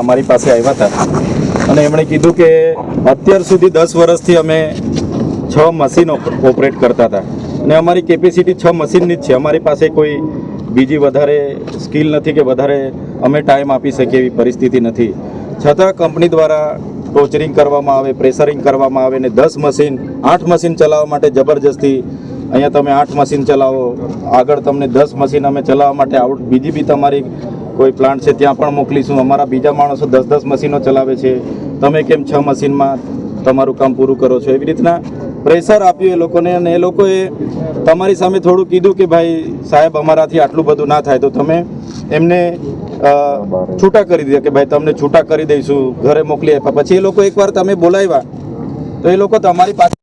અમારી પાસે આવ્યા હતા. અને એમણે કીધું કે અત્યાર સુધી દસ વર્ષથી અમે છ મશીન ઓપરેટ કરતા હતા. અને અમારી કેપેસિટી છ મશીનની જ છે. અમારી પાસે કોઈ બીજી વધારે સ્કિલ નથી કે વધારે અમે ટાઈમ આપી શકીએ એવી પરિસ્થિતિ નથી. છતાં કંપની દ્વારા ટોચરિંગ કરવામાં આવે, પ્રેશરિંગ કરવામાં આવે ને દસ મશીન, આઠ મશીન ચલાવવા માટે જબરજસ્તી અહીંયા તમે આઠ મશીન ચલાવો, આગળ તમને દસ મશીન અમે ચલાવવા માટે આઉટ, બીજી બી તમારી કોઈ પ્લાન્ટ છે, ત્યાં પણ મોકલીશું. અમારા બીજા માણસો દસ દસ મશીનો ચલાવે છે. તમે કેમ છ મશીનમાં તમારું કામ પૂરું કરો છો? એવી રીતના પ્રેશર આપ્યું એ લોકોને અને એ લોકોએ તમારી સામે થોડું કીધું કે ભાઈ, સાહેબ, અમારાથી આટલું બધું ના થાય. તો તમે એમને છૂટા કરી દીધા કે ભાઈ, તમને છૂટા કરી દઈશું, ઘરે મોકલી આપ્યા. પછી એ લોકો એકવાર તમે બોલાવ્યા, તો એ લોકો તમારી પાસે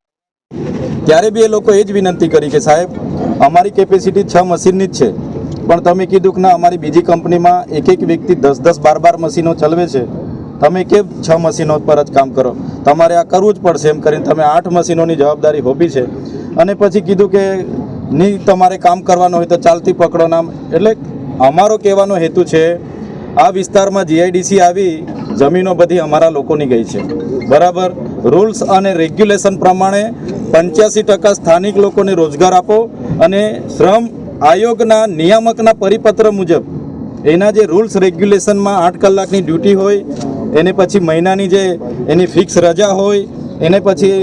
ત્યારે બી એ લોકો એ જ વિનંતી કરી કે સાહેબ, અમારી કેપેસિટી છ મશીનની જ છે. પણ તમે કીધું કે ના, અમારી બીજી કંપનીમાં એક એક વ્યક્તિ દસ દસ બાર બાર મશીનો ચલાવે છે. તમે કેમ છ મશીનો પર જ કામ કરો? તમારે આ કરવું જ પડશે એમ કરીને તમે આઠ મશીનોની જવાબદારી હોપી છે. અને પછી કીધું કે નહીં તમારે કામ કરવાનું હોય તો ચાલતી પકડો નામ. એટલે અમારો કહેવાનો હેતુ છે, આ વિસ્તારમાં જીઆઈડીસી આવી, જમીનો બધી અમારા લોકોની ગઈ છે. બરાબર? રૂલ્સ અને રેગ્યુલેશન પ્રમાણે પંચ્યાસી ટકા સ્થાનિક લોકોને રોજગાર આપો અને શ્રમ આયોગના નિયામકના પરિપત્ર મુજબ એના જે રૂલ્સ રેગ્યુલેશનમાં આઠ કલાકની ડ્યુટી હોય, એને પછી મહિનાની જે એની ફિક્સ રજા હોય, એને પછી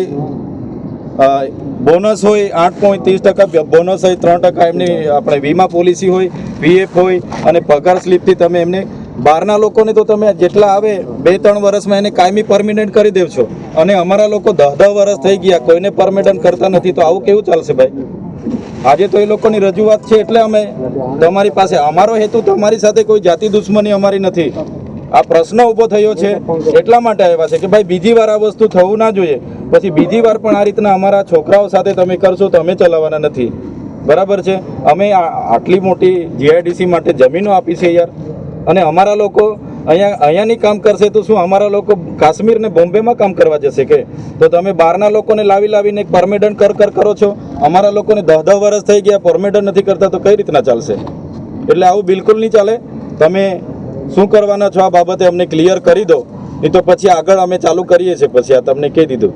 બોનસ હોય આઠ પોઈન્ટ ત્રીસ ટકા બોનસ હોય ત્રણ ટકા એમની આપણે વીમા પોલિસી હોય, પીએફ હોય અને પગાર સ્લીપથી તમે એમને, બહારના લોકોને તો તમે જેટલા આવે બે ત્રણ વર્ષમાં એને કાયમી પરમિનન્ટ કરી દેવ છો. અને અમારા લોકો દહ દહ વર્ષ થઈ ગયા, કોઈને પરમિનન્ટ કરતા નથી, તો આવું કેવું ચાલશે ભાઈ? આજે તો એ લોકોની રજૂઆત છે એટલે અમે તમારી પાસે, અમારો હેતુ તમારી સાથે કોઈ જાતિ દુશ્મની અમારી નથી. આ પ્રશ્ન ઊભો થયો છે એટલા માટે આવ્યા છે કે ભાઈ બીજી વાર આ વસ્તુ થવું ના જોઈએ. પછી બીજી વાર પણ આ રીતના અમારા છોકરાઓ સાથે તમે કરશો તો અમે ચલાવવાના નથી. બરાબર છે? અમે આટલી મોટી જીઆઈડીસી માટે જમીનો આપી છે યાર. અને અમારા લોકો અહીંયા અહીંયાની કામ કરશે તો શું અમારા લોકો કાશ્મીર ને બોમ્બેમાં કામ કરવા જશે કે? તો તમે બહારના લોકોને લાવી લાવીને પરમેડન કર કર કરો છો. અમારા લોકોને દહ દહ વર્ષ થઈ ગયા પરમેડન નથી કરતા, તો કઈ રીતના ચાલશે? એટલે આવું બિલકુલ નહીં ચાલે. તમે શું કરવાના છો આ બાબતે અમને ક્લિયર કરી દો. નહીં તો પછી આગળ અમે ચાલુ કરીએ છીએ, પછી આ તમને કહી દીધું.